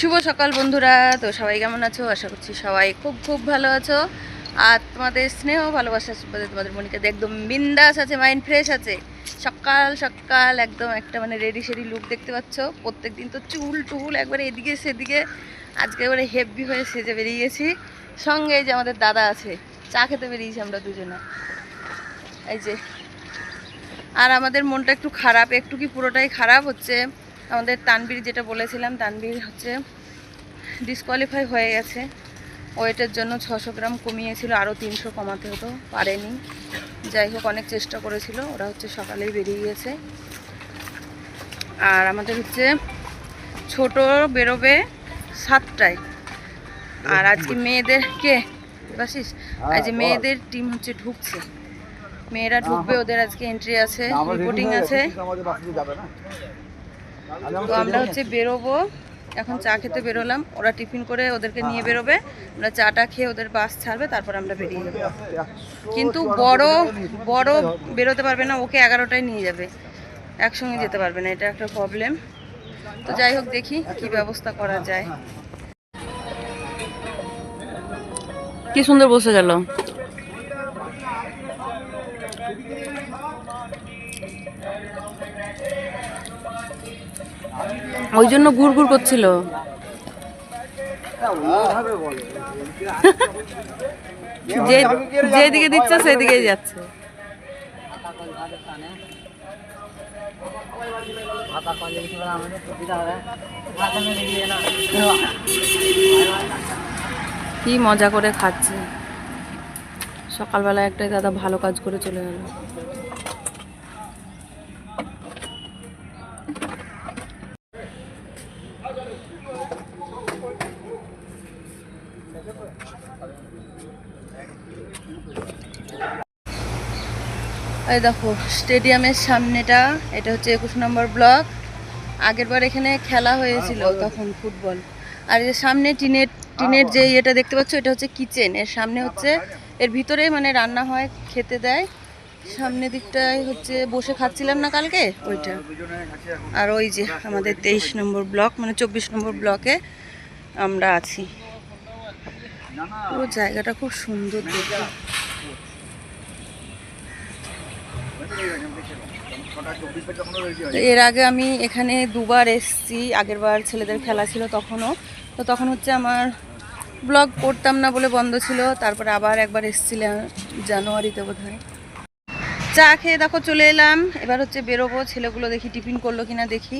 শুভ সকাল বন্ধুরা। তো সবাই কেমন আছো? আশা করছি সবাই খুব খুব ভালো আছো। আর তোমাদের স্নেহ, ভালোবাসা তোমাদের মনিকাতে একদম বিন্দাস আছে মাইন্ড ফ্রেশ আছে। সকাল সকাল একদম একটা মানে রেডি সেডি লুক দেখতে পাচ্ছ। প্রত্যেক দিন তো চুল টুল একবারে এদিকে সেদিকে আজকে এবারে হেভি হয়ে সেজে বেরিয়ে গেছি সঙ্গে যে আমাদের দাদা আছে, চা খেতে বেরিয়েছি আমরা দুজনে। এই যে। আর আমাদের মনটা একটু খারাপ, একটু কি পুরোটাই খারাপ হচ্ছে। আমাদের তানবীর যেটা বলেছিলাম তানবীর হচ্ছে ডিসকোয়ালিফাই হয়ে গেছে। ওয়েটের জন্য ছশো গ্রাম কমিয়েছিল আরও তিনশো কমাতে হতো পারেনি। যাই হোক অনেক চেষ্টা করেছিল ওরা হচ্ছে সকালেই বেরিয়ে গেছে। আর আমাদের হচ্ছে ছোট বেরোবে সাতটায়। আর আজকে মেয়েদের কে? বাসিস? আজ মেয়েদের টিম হচ্ছে ঢুকছে। মেয়েরা ঢুকবে ওদের আজকে এন্ট্রি আছে রিপোর্টিং আছে। তো আমরা হচ্ছে বেরোবো। এখন চা খেতে বেরোলাম। ওরা টিফিন করে ওদেরকে নিয়ে বেরোবে। আমরা চাটা খেয়ে ওদের বাস ছাড়বে তারপর আমরা বেরিয়ে যাব। কিন্তু বড় বড় বেরোতে পারবে না ওকে এগারোটায় নিয়ে যাবে। একসঙ্গে যেতে পারবে না এটা একটা প্রবলেম তো যাই হোক দেখি কি ব্যবস্থা করা যায়। কি সুন্দর বসে গেল। ওই জন্য গুড় গুড় করছিল। যেদিকে দিচ্ছে সেদিকেই যাচ্ছে। কি মজা করে খাচ্ছে। সকালবেলা একটাই দাদা ভালো কাজ করে চলে গেল। এই দেখো স্টেডিয়ামের সামনেটা এটা হচ্ছে একুশ নম্বর ব্লক। আগেরবার এখানে খেলা হয়েছিল তখন ফুটবল। আর এর সামনে টিনের টিনের যে ইয়েটা দেখতে পাচ্ছ এটা হচ্ছে কিচেন। এর সামনে হচ্ছে এর ভিতরে মানে রান্না হয় খেতে দেয়। সামনে দিকটায় হচ্ছে বসে খাচ্ছিলাম না কালকে? ওইটা। আর ওই যে আমাদের তেইশ নম্বর ব্লক মানে চব্বিশ নম্বর ব্লকে আমরা আছি। পুরো জায়গাটা খুব সুন্দর দেখতে। এর আগে আমি এখানে দুবার এসেছি আগের বার ছেলেদের খেলা ছিল তখনও। তো তখন হচ্ছে আমার ব্লগ করতাম না বলে বন্ধ ছিল তারপরে আবার একবার এসেছিলাম জানুয়ারিতে বোধ হয় চা খেয়ে দেখো চলে এলাম এবার হচ্ছে বেরোবো ছেলেগুলো দেখি টিফিন করল কিনা দেখি।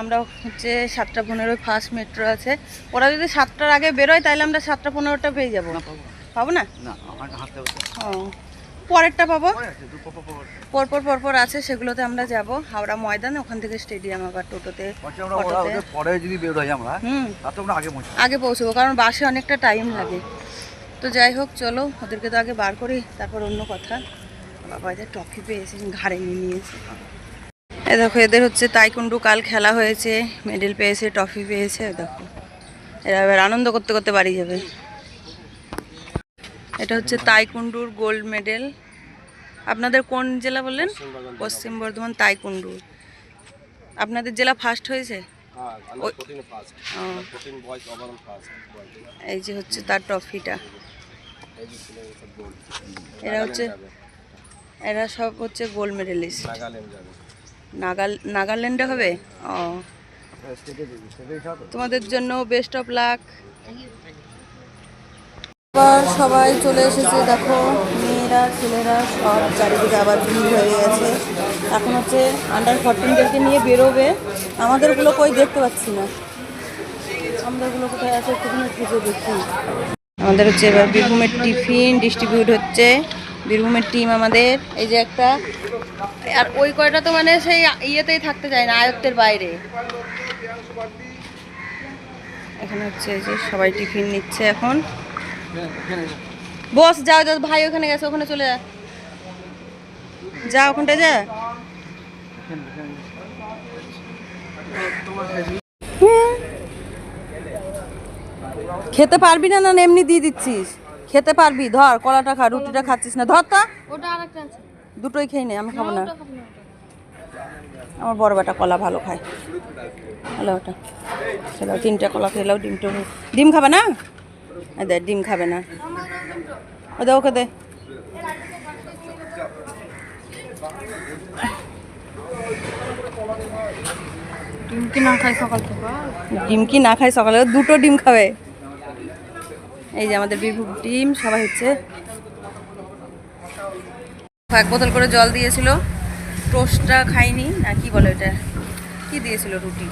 আমরা হচ্ছে সাতটা পনেরোয় ফার্স্ট মেট্রো আছে। ওরা যদি সাতটার আগে বেরোয় তাহলে আমরা সাতটা পনেরোটা পেয়ে যাব। পাবো। না? না হবে ও। পরেরটা পাবো? পরপর পরপর আছে। সেগুলোতে আমরা যাব। হাওড়া ময়দান ওখান থেকে স্টেডিয়াম আবার টোটোতে পরে যদি বের হই আমরা আগে আগে পৌঁছবো কারণ বাসে অনেকটা টাইম লাগে। তো যাই হোক চলো ওদেরকে তো আগে বার করি তারপর অন্য কথা। বাবা এদের টফি পেয়েছে ঘাড়ে নিয়ে নিয়েছে। এ দেখো এদের হচ্ছে তাইকুন্ডু কাল খেলা হয়েছে মেডেল পেয়েছে টফি পেয়েছে দেখো। এরা এবার আনন্দ করতে করতে বাড়ি যাবে। এটা হচ্ছে তাইকুন্ডুর গোল্ড মেডেল। আপনাদের কোন জেলা বললেন? পশ্চিম বর্ধমান। তাইকুন্ডু আপনাদের জেলা ফার্স্ট হয়েছে? ও। এই যে হচ্ছে তার ট্রফিটা। এরা হচ্ছে এরা সব হচ্ছে গোল্ড মেডেলিস্ট নাগাল নাগাল্যান্ডে হবে? ও। তোমাদের জন্য বেস্ট অফ লাক এবার সবাই চলে এসেছে, দেখো, মেয়েরা, ছেলেরা সব চারিদিকে আবার ভিড় হয়ে গেছে। এখন হচ্ছে আন্ডার ফোরটিনদেরকে নিয়ে বেরোবে। আমাদেরগুলো কই দেখতে পাচ্ছি না। আমাদেরগুলো কোথায় আছে একটুখানি খুঁজে দেখি। আমাদের হচ্ছে এবার বীরভূমের টিফিন ডিস্ট্রিবিউট হচ্ছে। বীরভূমের টিম আমাদের। এই যে একটা, আর ওই কয়টা তো মানে সেই ইয়েতেই থাকতে চায় না, আয়ত্তের বাইরে। এখানে হচ্ছে যে সবাই টিফিন নিচ্ছে এখন। বস যাও যাও ভাই ওখানে গেছে ওখানে চলে যা। যা ওখানটা যা। খেতে পারবি না না এমনি দিয়ে দিচ্ছিস? খেতে পারবি? ধর কলাটা খা রুটিটা খাচ্ছিস না। ধর তা। ওটা আরেকটা আছে। দুটোই খেয়ে নে আমি খাব না। আমার বড় বেটা কলা ভালো খায়। ভালো ওটা খেলাও তিনটা কলা খেলাও ডিমটা ডিম খাবে না? দে ডিম খাবে না। ও দে ওকে দে। ডিম কি না খাই সকাল থেকে? ডিম কি না খায় সকালে? দুটো ডিম খাবে। এই যে আমাদের বীরভূম ডিম সবাই হচ্ছে। এক বোতল করে জল দিয়েছিল। টোস্টটা খাইনি না কি বলে এটা কি দিয়েছিল রুটি?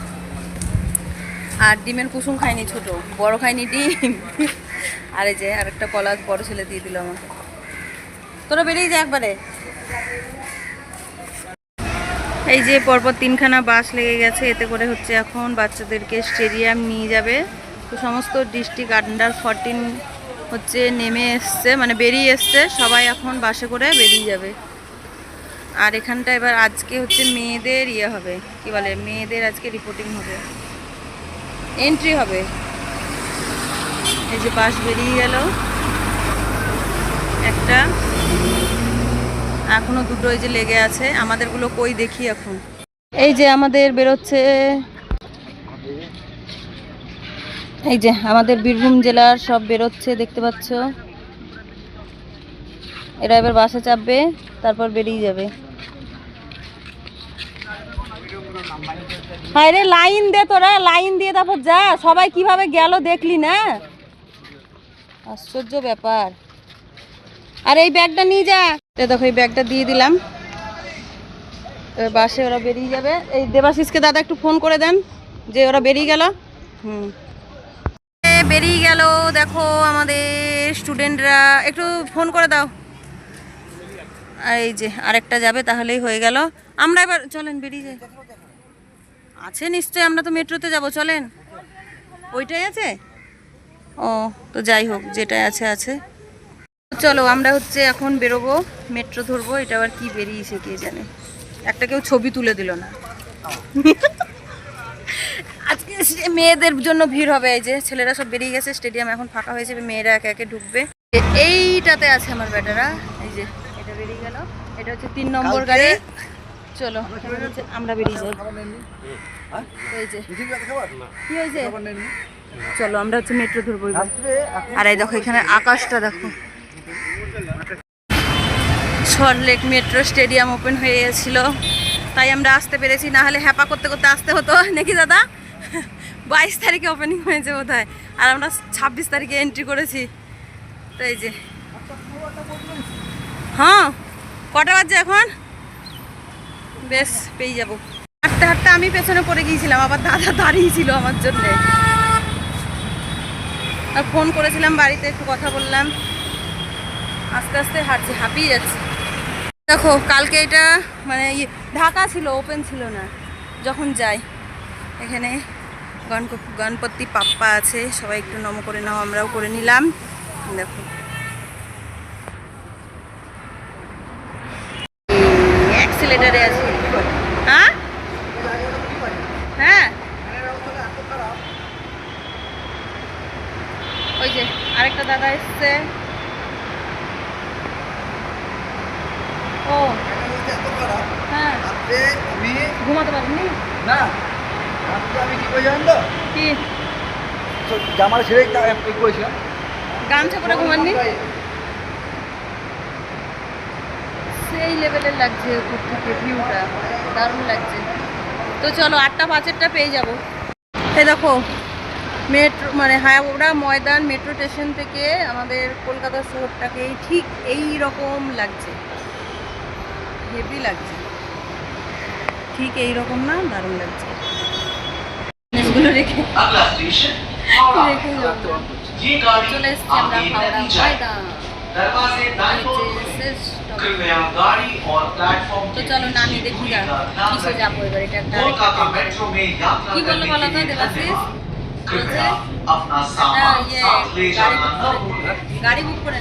আর ডিমের কুসুম খাইনি ছোট, বড় খাইনি ডিম। আর এই যে আরেকটা কলা বড় ছেলে দিয়ে দিল আমাকে। তোরা বেরিয়ে যা একবারে। এই যে পরপর তিনখানা বাস লেগে গেছে, এতে করে হচ্ছে এখন বাচ্চাদেরকে স্টেডিয়াম নিয়ে যাবে। তো সমস্ত ডিস্ট্রিক্ট আন্ডার ফরটিন হচ্ছে নেমে এসছে মানে বেরিয়ে এসছে, সবাই এখন বাসে করে বেরিয়ে যাবে। আর এখানটা এবার আজকে হচ্ছে মেয়েদের ইয়ে হবে, কি বলে, মেয়েদের আজকে রিপোর্টিং হবে। এন্ট্রি হবে। এই যে বাস বেরিয়ে গেল। একটা। এখনও দুটো এই যে লেগে আছে। আমাদেরগুলো কই দেখি এখন। এই যে আমাদের বেরোচ্ছে। এই যে আমাদের বীরভূম জেলার সব বেরোচ্ছে, দেখতে পাচ্ছ। এরা এবার বাসে চাপবে, তারপর বেরিয়ে যাবে। হায় রে, লাইন দে তোরা, লাইন দিয়ে তারপর যা। সবাই কীভাবে গেল দেখলি না? আশ্চর্য ব্যাপার। আর এই ব্যাগটা নিয়ে যা। দেখো, এই ব্যাগটা দিয়ে দিলাম। বাসে ওরা বেরিয়ে যাবে। এই দেবাশিসকে দাদা একটু ফোন করে দেন যে ওরা বেরিয়ে গেল। হুম। বেরিয়ে গেল, দেখো আমাদের স্টুডেন্টরা। একটু ফোন করে দাও। এই যে আরেকটা যাবে, তাহলেই হয়ে গেল। আমরা এবার, চলেন, বেরিয়ে যাই। আছে নিশ্চয়ই আমরা তো মেট্রোতে যাব চলেন। ওইটাই আছে? ও তো যাই হোক যেটাই আছে আছে। চলো আমরা হচ্ছে এখন বেরোবো মেট্রো ধরবো এটা আবার কি বেরিয়েছে কে জানে। একটা কেউ ছবি তুলে দিল না। আজকে মেয়েদের জন্য ভিড় হবে এই যে ছেলেরা সব বেরিয়ে গেছে স্টেডিয়াম এখন ফাঁকা হয়েছে মেয়েরা একে একে ঢুকবে। এইটাতে আছে আমার বেটারা এই যে এটা বেরিয়ে গেল। এটা হচ্ছে তিন নম্বর গাড়ি। চলো, আমরা বেরিয়ে যাই। চলো, আমরা হচ্ছে মেট্রো ধরবো আর এই দেখো, এখানে আকাশটা দেখো। সল্টলেক মেট্রো স্টেডিয়াম ওপেন হয়ে গেছিল। তাই আমরা আসতে পেরেছি। না হলে হ্যাপা করতে করতে আসতে হতো, নাকি দাদা? বাইশ তারিখে ওপেনিং হয়েছে বোধ আর আমরা ছাব্বিশ তারিখে এন্ট্রি করেছি। তাই যে। হ্যাঁ কটা বাজছে এখন? বেশ, পেয়ে যাব। হাঁটতে হাঁটতে আমি পেছনে পড়ে গিয়েছিলাম, আবার দাদা দাঁড়িয়ে ছিল আমার জন্যে। আর ফোন করেছিলাম বাড়িতে, একটু কথা বললাম। আস্তে আস্তে হাঁটছি, হাঁপিয়ে যাচ্ছে। দেখো, কালকে এটা মানে ইয়ে ঢাকা ছিল, ওপেন ছিল না। যখন যাই, এখানে গণপ- গণপতি পাপ্পা আছে, সবাই একটু নম করে নাও, আমরাও করে নিলাম। দেখো। অ্যাক্সিলেটারে আছে। হ্যাঁ? হ্যাঁ? ওই যে আরেকটা দাদা এসছে। ও। হ্যাঁ। ঘুমাতে পারিনি না? আমি কি? করে জানেন তো কি তো জামার ছেড়ে করেছিলাম গামছা পরে ঘুমাননি? সেই লেভেলের লাগছে উপর থেকে ভিউটা দারুণ লাগছে। তো চলো আটটা পাঁচেরটা পেয়ে যাব। এ দেখো মেট্রো মানে হায়াবড়া ময়দান মেট্রো স্টেশন থেকে আমাদের কলকাতা শহরটাকে ঠিক এই রকম লাগছে। হেভি লাগছে। ঠিক এই রকম না দারুণ লাগছে। জিনিসগুলো রেখে রেখে চলে এসছি আমরা হাওড়া ময়দান। তো চলো না একটা করে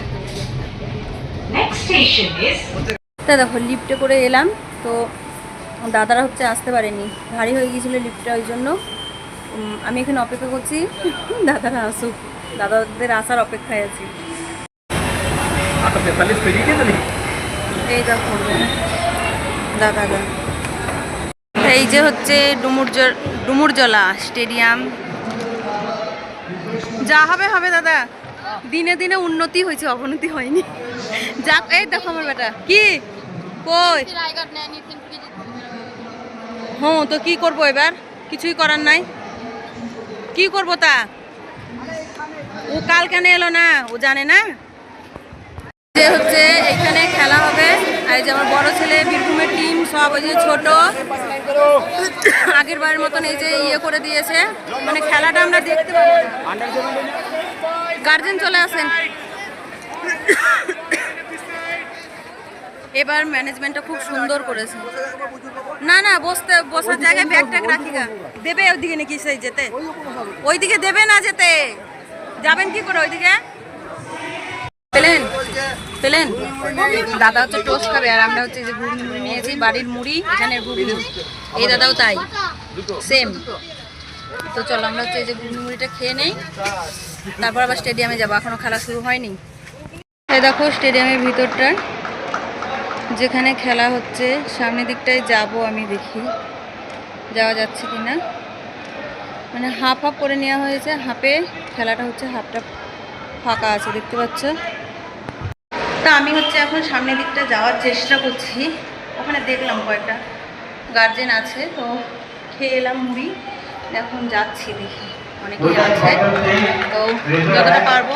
দেখো লিফটে করে এলাম তো দাদারা হচ্ছে আসতে পারেনি। ভারী হয়ে গিয়েছিল লিফ্টটা ওই জন্য। আমি এখানে অপেক্ষা করছি দাদারা আসুক। দাদাদের আসার অপেক্ষায় আছি। এই যে হচ্ছে ডুমুরজ ডুমুরজলা স্টেডিয়াম। যা হবে হবে, দাদা। দিনে দিনে উন্নতি হয়েছে, অবনতি হয়নি। যাক, এই দেখো আমার বেটা। কি? কই? হ্যাঁ তো কি করব এবার? কিছুই করার নাই। কি করব তা? ও কাল কেন এলো না? ও জানে না? যে হচ্ছে এখানে খেলা হবে। আর যে আমার বড় ছেলে, বীরভূমের টিম সব ওই যে ছোট। আগের বারের মতন এই যে ইয়ে করে দিয়েছে। মানে খেলাটা আমরা দেখতে গার্জেন চলে আসেন। এবার ম্যানেজমেন্টটা খুব সুন্দর করেছে। না না, বসতে, বসার জায়গায় ব্যাগ ট্যাগ রাখি গা দেবে ওইদিকে নাকি সেই যেতে? ওইদিকে দেবে না যেতে? যাবেন কি করে ওইদিকে? পেলেন? পেলেন? দাদা হচ্ছে টোস্ট খাবে আর আমরা হচ্ছে যে ঘুগনি মুড়ি নিয়েছি, বাড়ির মুড়ি, এখানের ঘুগনি। এই দাদাও তাই সেম তো চলো আমরা হচ্ছে যে ঘুগনি মুড়িটা খেয়ে নেই। তারপর আবার স্টেডিয়ামে যাব, এখনও খেলা শুরু হয়নি। দেখো স্টেডিয়ামের ভিতরটা, যেখানে খেলা হচ্ছে, সামনের দিকটায় যাব আমি দেখি, যাওয়া যাচ্ছে কি না মানে হাফ হাফ করে নেওয়া হয়েছে হাফে খেলাটা হচ্ছে হাফটা ফাঁকা আছে, দেখতে পাচ্ছ? তা আমি হচ্ছে এখন সামনের দিকটা যাওয়ার চেষ্টা করছি। ওখানে দেখলাম কয়েকটা গার্জেন আছে তো খেয়ে এলাম মুড়ি। এখন যাচ্ছি দেখি অনেকেই আছে। তো যতটা পারব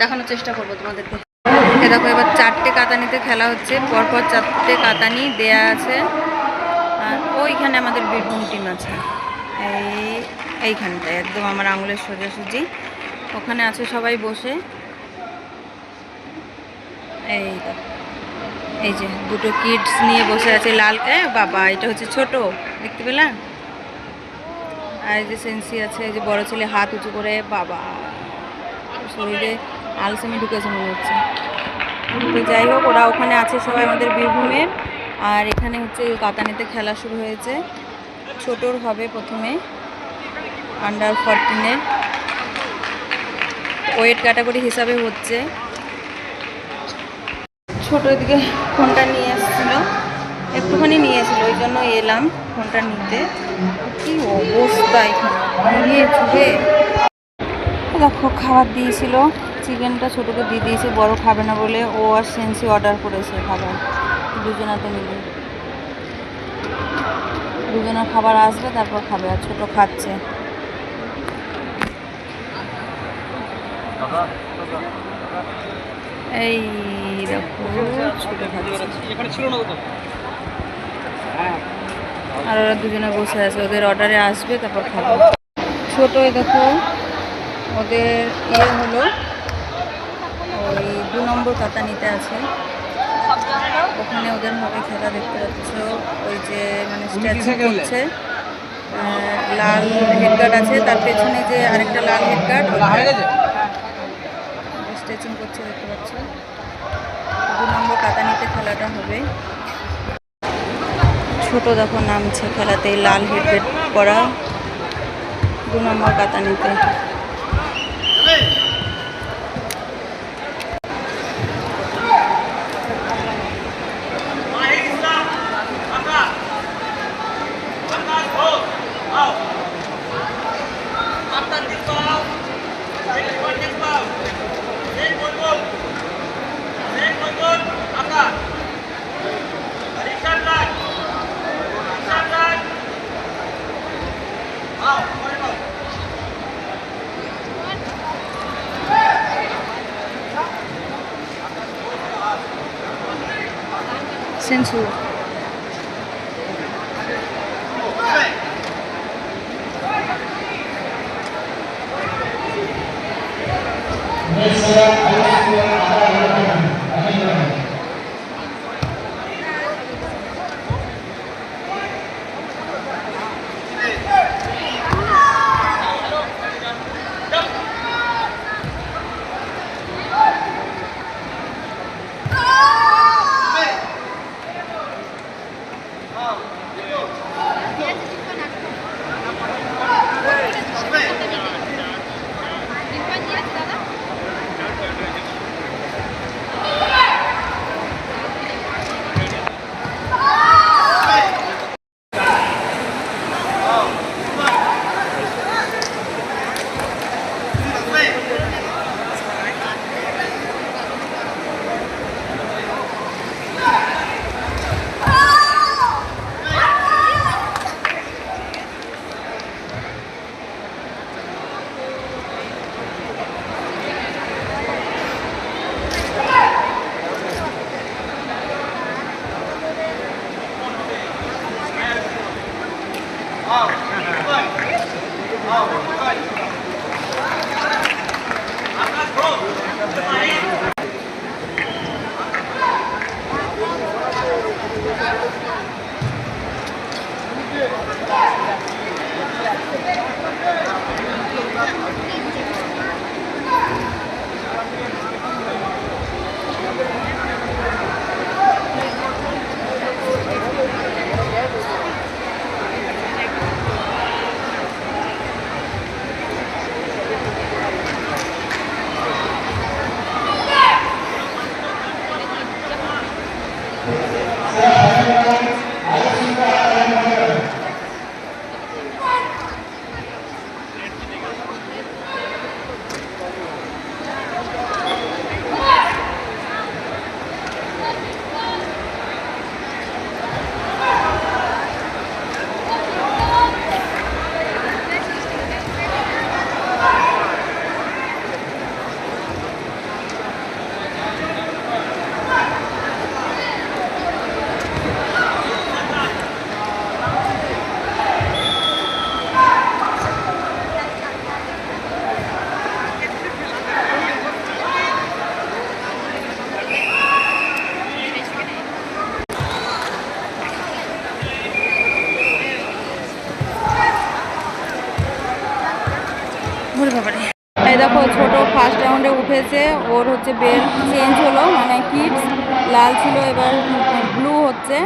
দেখানোর চেষ্টা করব তোমাদেরকে। দেখো এবার চারটে কাতানিতে খেলা হচ্ছে পরপর চারটে কাতানি দেয়া আছে। আর ওইখানে আমাদের বীরভূম টিম আছে। এই এইখানটায় একদম আমার আঙুলের সোজাসুজি। ওখানে আছে সবাই বসে। এই এই যে দুটো কিডস নিয়ে বসে আছে লাল বাবা, এটা হচ্ছে ছোট, দেখতে পেলাম আর যে সেন্সি আছে যে বড় ছেলে হাত উঁচু করে, বাবা, শরীরে আলসেমি ঢুকেছে মনে হচ্ছে। তো যাই হোক, ওরা ওখানে আছে সবাই আমাদের বীরভূমের আর এখানে হচ্ছে কাতানিতে খেলা শুরু হয়েছে। ছোটোর হবে প্রথমে আন্ডার ফরটিনের ওয়েট ক্যাটাগরি হিসাবে হচ্ছে। ছোট দিকে ফোনটা নিয়ে এসেছিল। একটুখানি নিয়ে এসেছিল, ওই জন্য এলাম ফোনটা নিতে। কি অবস্থা এখানে? চুড়ে দেখো, খাবার দিয়েছিল। চিকেনটা ছোটোকে দিয়ে দিয়েছে, বড় খাবে না বলে ও আর সেন্সি অর্ডার করেছে খাবার। দুজনাতে মিলে। দুজনের খাবার আসবে, তারপর খাবে, আর ছোটো খাচ্ছে। এই দেখো ছোটো খাচ্ছে আর ওরা দুজনে বসে আছে ওদের অর্ডারে আসবে তারপর খাবে। ছোটো দেখো ওদের ইয়ে হলো ওই দু নম্বর কাতা নিতে আছে। ওখানে ওদের হবে খেলা দেখতে পাচ্ছ ওই যে মানে স্ট্যাচু করছে। লাল হেডগার্ড আছে তার পেছনে যে আরেকটা লাল হেডগার্ড স্ট্রেচিং করছে দেখতে পাচ্ছ। খেলাটা হবে। ছোট দেখো নামছে খেলাতে লাল হেলমেট পরা দু নম্বর কাতানিতে। Terceira ওরে বাবারে এই দেখো, ছোট ফার্স্ট রাউন্ডে উঠেছে। ওর হচ্ছে বেল্ট চেঞ্জ হলো মানে কিডস লাল ছিল, এবার ব্লু হচ্ছে।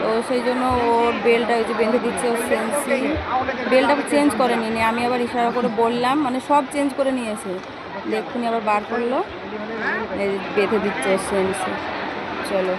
তো সেই জন্য ওর বেলটা ওই যে বেঁধে দিচ্ছে ওর সেন্সি বেলটা চেঞ্জ করে নিনি আমি আবার ইশারা করে বললাম মানে সব চেঞ্জ করে নিয়েছে। দেখুনি আবার বার করল। বেঁধে দিচ্ছে ওর সেন্সি চলো।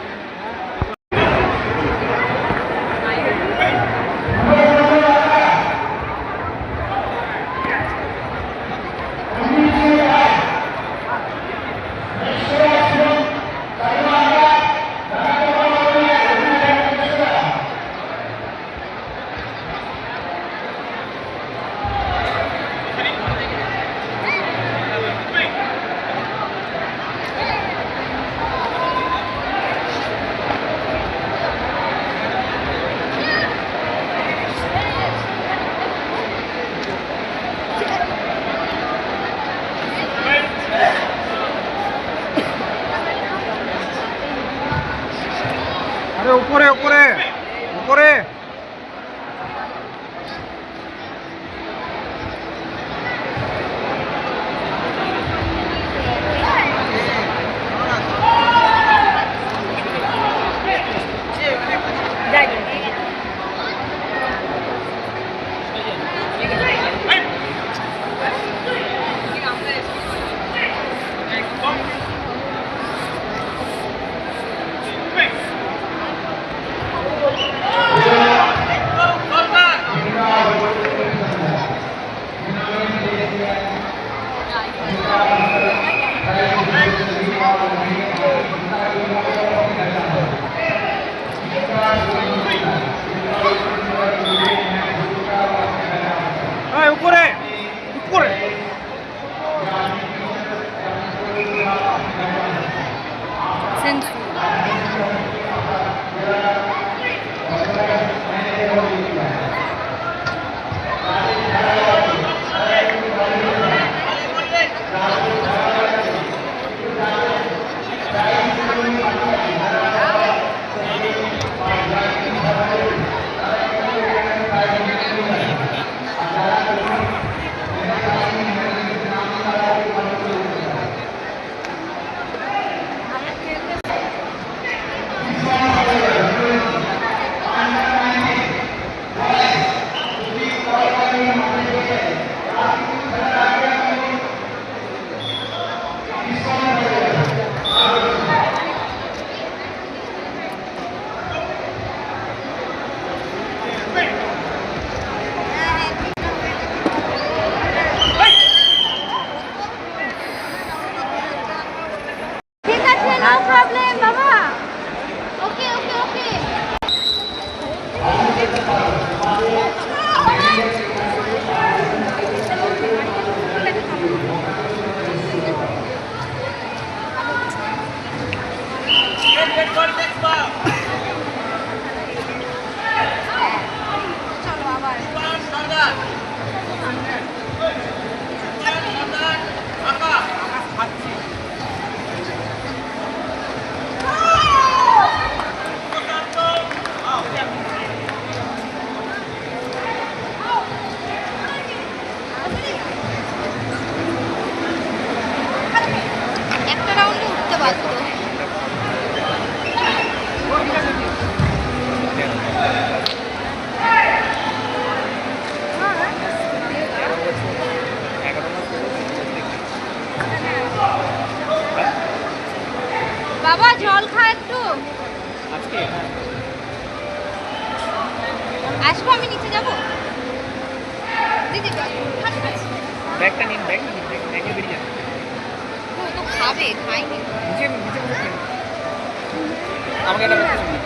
আমাকে একটা ব্যাগ দিন।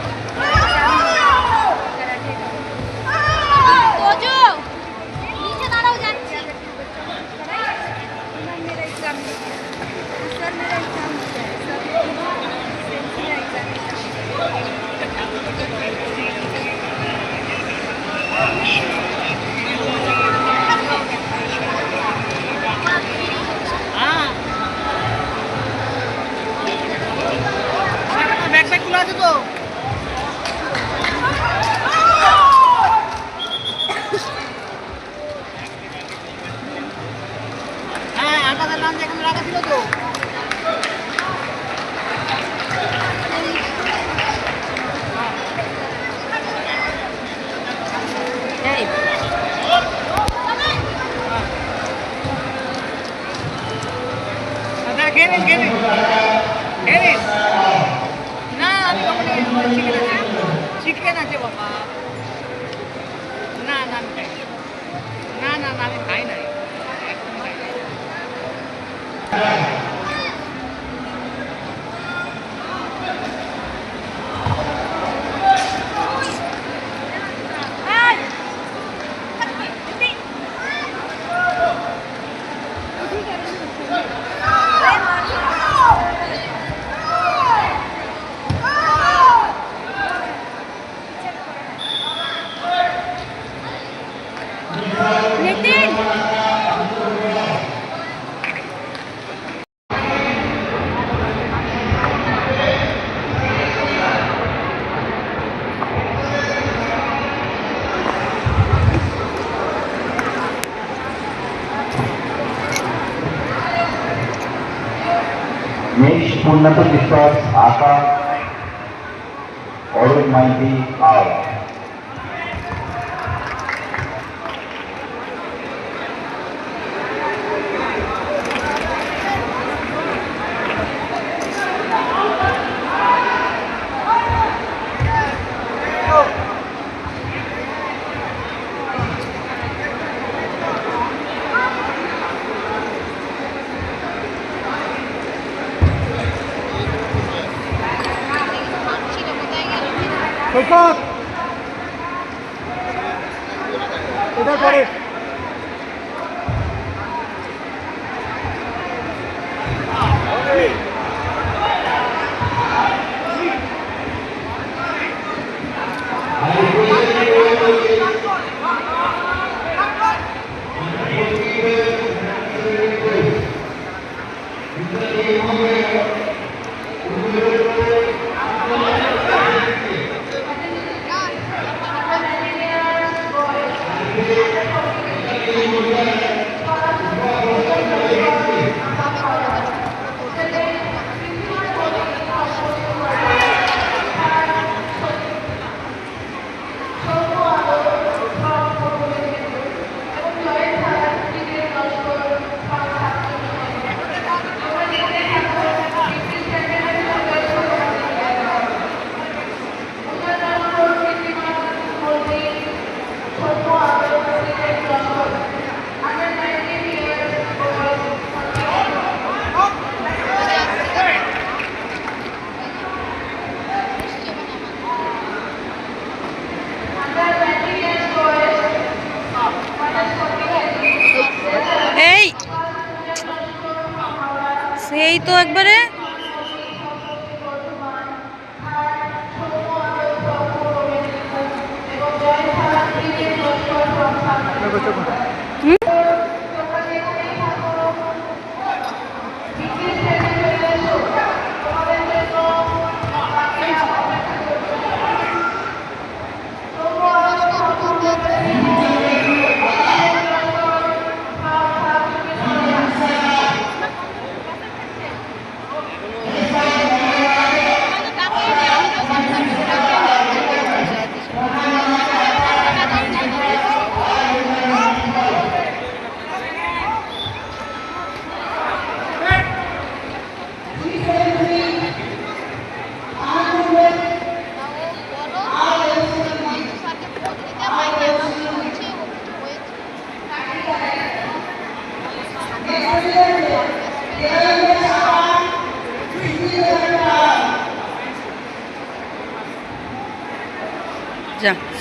তোজো নিচে দাঁড়াও যাচ্ছি ব্যাগ ব্যাগ খোলা আছে তো হ্যাঁ আপনাদের নাম যেখানে রাখা ছিল আমি ওখানে চিকেন আছে চিকেন আছে বাবা না না আমি খাই না। না না পূর্ণত বিশ্বাস আশা অরুণ মাইতি আওয়া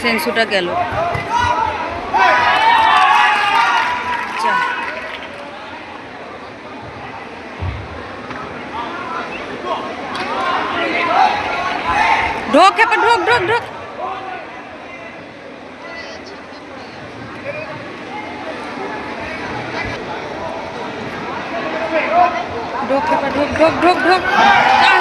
সেন্সুটা গেল। যা। ঢোক খেপা ঢোক ঢোক ঢোক। ঢোক খেপা ঢোক ঢোক ঢোক ঢোক যা।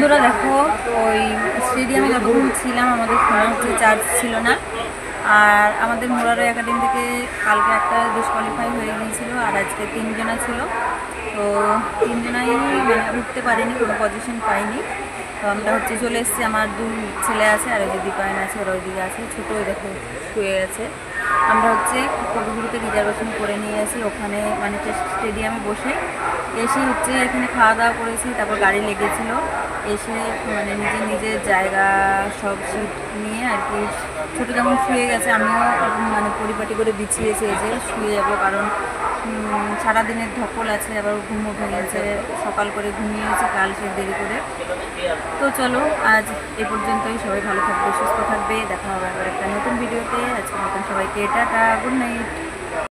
তো বন্ধুরা দেখো, ওই স্টেডিয়ামে যতক্ষণ ছিলাম, আমাদের ফোনে হচ্ছে চার্জ ছিল না। আর আমাদের মোরারো একাডেমি থেকে কালকে একটা ডিসকোয়ালিফাই হয়ে গিয়েছিল, আর আজকে তিনজনা ছিল। তো তিনজনাই মানে উঠতে পারিনি, কোনো পজিশন পাইনি তো আমরা হচ্ছে চলে এসেছি, আমার দুই ছেলে আছে, আর ওই যে দীপায়ন আছে, ওরা ওইদিকে আছে। ছোটো ওই দেখো, শুয়ে আছে। আমরা হচ্ছে কবিগুরুতে রিজার্ভেশন করে নিয়ে আসি। ওখানে মানে স্টেডিয়ামে বসে এসে হচ্ছে এখানে খাওয়া দাওয়া করেছি, তারপর গাড়ি লেগেছিল। এসে মানে নিজের নিজের জায়গা সব সিট নিয়ে আর কি ছোটো যেমন শুয়ে গেছে, আমিও মানে পরিপাটি করে বিছিয়ে চেয়েছে শুয়ে যাব, কারণ সারাদিনের ধকল আছে, আবার ঘুমও ভেঙেছে সকাল করে ঘুমিয়েছে কাল সে দেরি করে। তো চলো, আজ এ পর্যন্তই, সবাই ভালো থাকবে, সুস্থ থাকবে, দেখা হবে আবার একটা নতুন ভিডিওতে আজকে নতুন সবাইকে এটা গুড নাইট।